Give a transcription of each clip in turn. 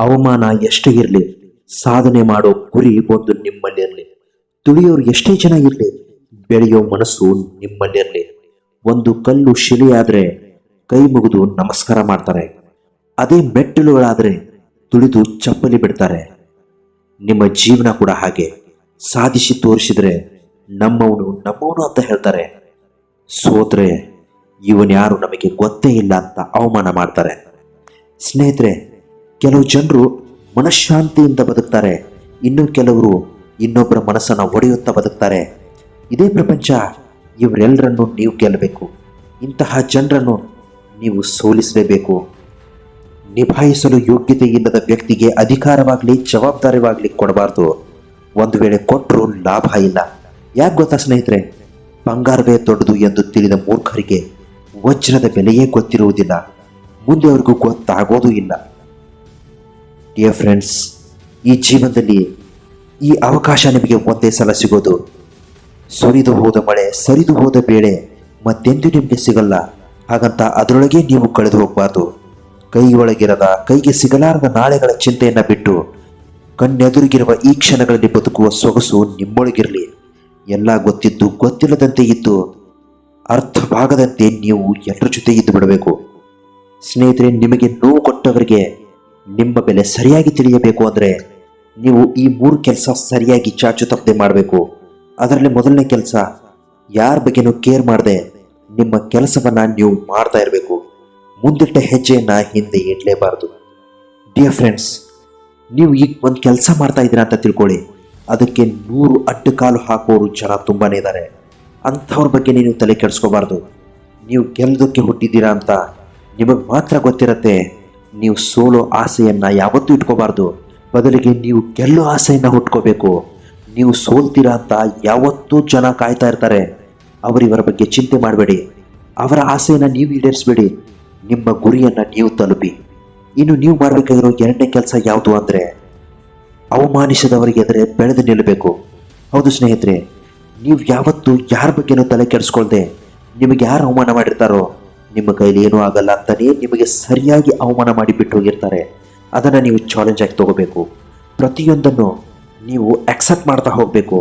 ಅವಮಾನ ಎಷ್ಟೇ ಇರಲಿ, ಸಾಧನೆ ಮಾಡೋ ಗುರಿ ಒಂದು ನಿಮ್ಮಲ್ಲಿರಲಿ ತುಳಿಯೋರು ಎಷ್ಟೇ ಚೆನ್ನಾಗಿರಲಿ ಬೆಳೆಯೋ ಮನಸ್ಸು ನಿಮ್ಮಲ್ಲಿರಲಿ ಒಂದು ಕಲ್ಲು ಶಿಲೆಯಾದರೆ ಕೈ ಮುಗಿದು ನಮಸ್ಕಾರ ಮಾಡ್ತಾರೆ. ಅದೇ ಮೆಟ್ಟಿಲುಗಳಾದರೆ ತುಳಿದು ಚಪ್ಪಲಿ ಬಿಡ್ತಾರೆ. ನಿಮ್ಮ ಜೀವನ ಕೂಡ ಹಾಗೆ. ಸಾಧಿಸಿ ತೋರಿಸಿದ್ರೆ ನಮ್ಮವನು ನಮ್ಮವನು ಅಂತ ಹೇಳ್ತಾರೆ. ಸೋತ್ರೆ, ಇವನ್ಯಾರು ನಮಗೆ ಗೊತ್ತೇ ಇಲ್ಲ ಅಂತ ಅವಮಾನ ಮಾಡ್ತಾರೆ. ಸ್ನೇಹಿತರೆ ಕೆಲವು ಜನರು ಮನಃಶಾಂತಿಯಿಂದ ಬದುಕ್ತಾರೆ. ಇನ್ನು ಕೆಲವರು ಇನ್ನೊಬ್ಬರ ಮನಸ್ಸನ್ನು ಒಡೆಯುತ್ತಾ ಬದುಕ್ತಾರೆ. ಇದೇ ಪ್ರಪಂಚ ಇವರೆಲ್ಲರನ್ನು ನೀವು ಗೆಲ್ಲಬೇಕು ಇಂತಹ ಜನರನ್ನು ನೀವು ಸೋಲಿಸಲೇಬೇಕು. ನಿಭಾಯಿಸಲು ಯೋಗ್ಯತೆ ಇಲ್ಲದ ವ್ಯಕ್ತಿಗೆ ಅಧಿಕಾರವಾಗಲಿ, ಜವಾಬ್ದಾರಿವಾಗಲಿ ಕೊಡಬಾರ್ದು. ಒಂದು ವೇಳೆ ಕೊಟ್ಟರೂ ಲಾಭ ಇಲ್ಲ. ಯಾಕೆ ಗೊತ್ತಾ ಸ್ನೇಹಿತರೆ? ಬಂಗಾರವೇ ದೊಡ್ಡದು ಎಂದು ತಿಳಿದ ಮೂರ್ಖರಿಗೆ ವಜ್ರದ ಬೆಲೆಯೇ ಗೊತ್ತಿರುವುದಿಲ್ಲ. ಮುಂದೆ ಅವ್ರಿಗೂ ಗೊತ್ತಾಗೋದೂ ಇಲ್ಲ. ಡಿಯರ್ ಫ್ರೆಂಡ್ಸ್ ಈ ಜೀವನದಲ್ಲಿ ಈ ಅವಕಾಶ ನಿಮಗೆ ಒಂದೇ ಸಲ ಸಿಗೋದು. ಸುರಿದು ಹೋದ ಮಳೆ, ಸರಿದು ಹೋದ ಬೇಳೆ ಮತ್ತೆಂದು ನಿಮಗೆ ಸಿಗಲ್ಲ. ಹಾಗಂತ ಅದರೊಳಗೆ ನೀವು ಕಳೆದು ಹೋಗಬಾರ್ದು. ಕೈಯೊಳಗಿರದ ಕೈಗೆ ಸಿಗಲಾರದ ನಾಳೆಗಳ ಚಿಂತೆಯನ್ನು ಬಿಟ್ಟು ಕಣ್ಣೆದುರಿಗಿರುವ ಈ ಕ್ಷಣಗಳಲ್ಲಿ ಬದುಕುವ ಸೊಗಸು ನಿಮ್ಮೊಳಗಿರಲಿ. ಎಲ್ಲ ಗೊತ್ತಿದ್ದು ಗೊತ್ತಿಲ್ಲದಂತೆ ಇದ್ದು ಅರ್ಥವಾಗದಂತೆ ನೀವು ಎಲ್ಲರ ಜೊತೆ ಇದ್ದು ಬಿಡಬೇಕು. ಸ್ನೇಹಿತರೆ, ನಿಮಗೆ ನೋವು ಕೊಟ್ಟವರಿಗೆ ನಿಮ್ಮ ಬೆಲೆ ಸರಿಯಾಗಿ ತಿಳಿಯಬೇಕು ಅಂದರೆ ನೀವು ಈ ಮೂರು ಕೆಲಸ ಸರಿಯಾಗಿ ಚಾಚು ತಪ್ಪದೆ ಮಾಡಬೇಕು. ಅದರಲ್ಲಿ ಮೊದಲನೇ ಕೆಲಸ, ಯಾರ ಬಗ್ಗೆನೂ ಕೇರ್ ಮಾಡದೆ ನಿಮ್ಮ ಕೆಲಸವನ್ನು ನೀವು ಮಾಡ್ತಾ ಇರಬೇಕು. ಮುಂದಿಟ್ಟ ಹೆಜ್ಜೆಯನ್ನು ಹಿಂದೆ ಇಡಲೇಬಾರದು. ಡಿಯರ್ ಫ್ರೆಂಡ್ಸ್ ನೀವು ಈಗ ಒಂದು ಕೆಲಸ ಮಾಡ್ತಾ ಇದ್ದೀರಾ ಅಂತ ತಿಳ್ಕೊಳ್ಳಿ. ಅದಕ್ಕೆ ನೂರು ಅಡ್ಡಕಾಲು ಹಾಕೋರು ಜನ ತುಂಬಾ ಇದ್ದಾರೆ ಅಂಥವ್ರ ಬಗ್ಗೆ ನೀವು ತಲೆ ಕೆಡಿಸ್ಕೋಬಾರ್ದು. ನೀವು ಗೆಲ್ಲದಕ್ಕೆ ಹುಟ್ಟಿದ್ದೀರಾ ಅಂತ ನಿಮಗೆ ಮಾತ್ರ ಗೊತ್ತಿರತ್ತೆ ನೀವು ಸೋಲೋ ಆಸೆಯನ್ನ ಯಾವತ್ತೂ ಇಟ್ಕೋಬಾರ್ದು. ಬದಲಿಗೆ ನೀವು ಗೆಲ್ಲೋ ಆಸೆಯನ್ನ ಹುಟ್ಕೋಬೇಕು. ನೀವು ಸೋಲ್ತೀರಾ ಅಂತ ಯಾವತ್ತೂ ಜನ ಕಾಯ್ತಾ ಇರ್ತಾರೆ. ಅವರಿವರ ಬಗ್ಗೆ ಚಿಂತೆ ಮಾಡಬೇಡಿ. ಅವರ ಆಸೆಯನ್ನು ನೀವು ಈಡೇರಿಸಬೇಡಿ. ನಿಮ್ಮ ಗುರಿಯನ್ನ ನೀವು ತಲುಪಿ. ಇನ್ನು ನೀವು ಮಾಡಬೇಕಾಗಿರೋ ಎರಡನೇ ಕೆಲಸ ಯಾವುದು ಅಂದರೆ, ಅವಮಾನಿಸಿದವರಿಗೆ ಎದುರೆ ಬೆಳೆದು ನಿಲ್ಲಬೇಕು. ಹೌದು ಸ್ನೇಹಿತರೆ, ನೀವು ಯಾವತ್ತೂ ಯಾರ ಬಗ್ಗೆನೂ ತಲೆ ಕೆಡಿಸ್ಕೊಳ್ದೆ ನಿಮಗೆ ಯಾರು ಅವಮಾನ ಮಾಡಿರ್ತಾರೋ ನಿಮ್ಮ ಕೈಲಿ ಏನೂ ಆಗಲ್ಲ ಅಂತಲೇ ನಿಮಗೆ ಸರಿಯಾಗಿ ಅವಮಾನ ಮಾಡಿ ಬಿಟ್ಟು ಹೋಗಿರ್ತಾರೆ. ಅದನ್ನು ನೀವು ಚಾಲೆಂಜ್ ಆಗಿ ತಗೋಬೇಕು. ಪ್ರತಿಯೊಂದನ್ನು ನೀವು ಆಕ್ಸೆಪ್ಟ್ ಮಾಡ್ತಾ ಹೋಗಬೇಕು.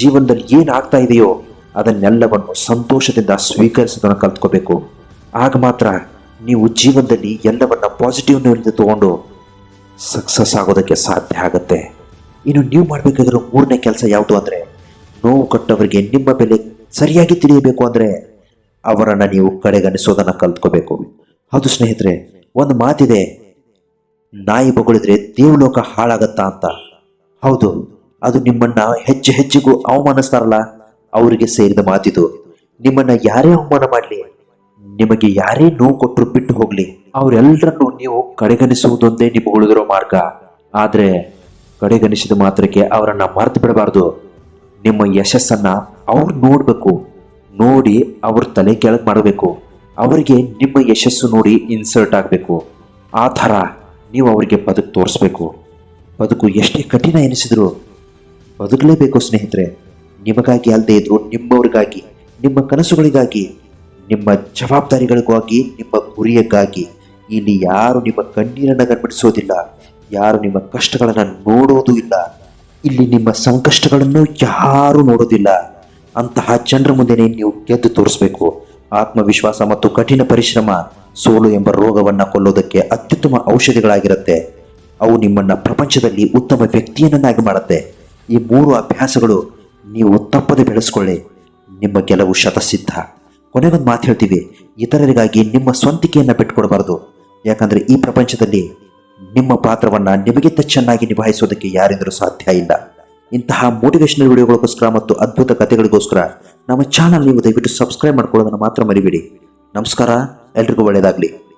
ಜೀವನದಲ್ಲಿ ಏನು ಆಗ್ತಾ ಇದೆಯೋ ಅದನ್ನೆಲ್ಲವನ್ನು ಸಂತೋಷದಿಂದ ಸ್ವೀಕರಿಸೋದನ್ನು ಕಲ್ತ್ಕೋಬೇಕು. ಆಗ ಮಾತ್ರ ನೀವು ಜೀವನದಲ್ಲಿ ಎಲ್ಲವನ್ನ ಪಾಸಿಟಿವ್ನಿಂದ ತಗೊಂಡು ಸಕ್ಸಸ್ ಆಗೋದಕ್ಕೆ ಸಾಧ್ಯ ಆಗುತ್ತೆ. ಇನ್ನು ನೀವು ಮಾಡಬೇಕಾಗಿರೋ ಮೂರನೇ ಕೆಲಸ ಯಾವುದು ಅಂದರೆ ನೋವು ಕಟ್ಟವರಿಗೆ ನಿಮ್ಮ ಬೆಲೆ ಸರಿಯಾಗಿ ತಿಳಿಯಬೇಕು ಅಂದರೆ ಅವರನ್ನು ನೀವು ಕಡೆಗಣಿಸೋದನ್ನು ಕಲ್ತ್ಕೋಬೇಕು. ಹೌದು ಸ್ನೇಹಿತರೆ, ಒಂದು ಮಾತಿದೆ, ನಾಯಿ ಬೊಗಳಿದ್ರೆ ದೇವಲೋಕ ಹಾಳಾಗತ್ತಾ ಅಂತ. ಹೌದು, ಅದು ನಿಮ್ಮನ್ನ ಹೆಜ್ಜೆ ಹೆಜ್ಜೆಗೂ ಅವಮಾನಿಸ್ತಾರಲ್ಲ, ಅವರಿಗೆ ಸೇರಿದ ಮಾತಿದು. ನಿಮ್ಮನ್ನ ಯಾರೇ ಅವಮಾನ ಮಾಡಲಿ, ನಿಮಗೆ ಯಾರೇ ನೋವು ಕೊಟ್ಟರು ಬಿಟ್ಟು ಹೋಗ್ಲಿ ಅವರೆಲ್ಲರನ್ನು ನೀವು ಕಡೆಗಣಿಸುವುದೊಂದೇ ನಿಮ್ಮ ಉಳಿದಿರೋ ಮಾರ್ಗ. ಆದರೆ, ಕಡೆಗಣಿಸಿದ ಮಾತ್ರಕ್ಕೆ ಅವರನ್ನು ಮರೆತು ಬಿಡಬಾರ್ದು. ನಿಮ್ಮ ಯಶಸ್ಸನ್ನ ಅವ್ರು ನೋಡ್ಬೇಕು. ನೋಡಿ ಅವ್ರ ತಲೆ ಕೆಳಗೆ ಮಾಡಬೇಕು. ಅವರಿಗೆ ನಿಮ್ಮ ಯಶಸ್ಸು ನೋಡಿ ಇನ್ಸರ್ಟ್ ಆಗಬೇಕು. ಆ ಥರ ನೀವು ಅವರಿಗೆ ಬದುಕು ತೋರಿಸ್ಬೇಕು. ಬದುಕು ಎಷ್ಟೇ ಕಠಿಣ ಎನಿಸಿದ್ರು ಬದುಕಲೇಬೇಕು ಸ್ನೇಹಿತರೆ. ನಿಮಗಾಗಿ ಅಲ್ಲದೆ ಇದ್ರು ನಿಮ್ಮವ್ರಿಗಾಗಿ, ನಿಮ್ಮ ಕನಸುಗಳಿಗಾಗಿ, ನಿಮ್ಮ ಜವಾಬ್ದಾರಿಗಳಿಗಾಗಿ, ನಿಮ್ಮ ಗುರಿಯಕ್ಕಾಗಿ ಇಲ್ಲಿ ಯಾರು ನಿಮ್ಮ ಕಣ್ಣೀರನ್ನು ಗಮನಿಸೋದಿಲ್ಲ ಯಾರು ನಿಮ್ಮ ಕಷ್ಟಗಳನ್ನು ನೋಡೋದು ಇಲ್ಲ, ಇಲ್ಲಿ ನಿಮ್ಮ ಸಂಕಷ್ಟಗಳನ್ನು ಯಾರೂ ನೋಡೋದಿಲ್ಲ. ಅಂತಹ ಜನರ ಮುಂದೆನೆ ನೀವು ಗೆದ್ದು ತೋರಿಸಬೇಕು. ಆತ್ಮವಿಶ್ವಾಸ ಮತ್ತು ಕಠಿಣ ಪರಿಶ್ರಮ ಸೋಲು ಎಂಬ ರೋಗವನ್ನು ಕೊಲ್ಲೋದಕ್ಕೆ ಅತ್ಯುತ್ತಮ ಔಷಧಿಗಳಾಗಿರುತ್ತೆ. ಅವು ನಿಮ್ಮನ್ನು ಪ್ರಪಂಚದಲ್ಲಿ ಉತ್ತಮ ವ್ಯಕ್ತಿಯನ್ನಾಗಿ ಮಾಡುತ್ತೆ. ಈ ಮೂರು ಅಭ್ಯಾಸಗಳು ನೀವು ತಪ್ಪದೆ ಬೆಳೆಸ್ಕೊಳ್ಳಿ. ನಿಮ್ಮ ಗೆಲುವು ಶತಸಿದ್ಧ. ಕೊನೆಗೊಂದು ಮಾತು ಹೇಳ್ತೀವಿ, ಇತರರಿಗಾಗಿ ನಿಮ್ಮ ಸ್ವಂತಿಕೆಯನ್ನು ಬಿಟ್ಟುಕೊಡಬಾರ್ದು. ಯಾಕಂದರೆ ಈ ಪ್ರಪಂಚದಲ್ಲಿ ನಿಮ್ಮ ಪಾತ್ರವನ್ನು ನಿಮಗಿಂತ ಚೆನ್ನಾಗಿ ನಿಭಾಯಿಸೋದಕ್ಕೆ ಯಾರಿಂದರೂ ಸಾಧ್ಯ ಇಲ್ಲ. ಇಂತಹ ಮೋಟಿವೇಶನಲ್ ವಿಡಿಯೋಗಳಿಗೋಸ್ಕರ ಮತ್ತು ಅದ್ಭುತ ಕಥೆಗಳಿಗೋಸ್ಕರ ನಮ್ಮ ಚಾನಲ್ ನೀವು ದಯವಿಟ್ಟು ಸಬ್ಸ್ಕ್ರೈಬ್ ಮಾಡ್ಕೊಳ್ಳೋದನ್ನು ಮಾತ್ರ ಮರಿಬೇಡಿ. ನಮಸ್ಕಾರ, ಎಲ್ರಿಗೂ ಒಳ್ಳೆಯದಾಗಲಿ.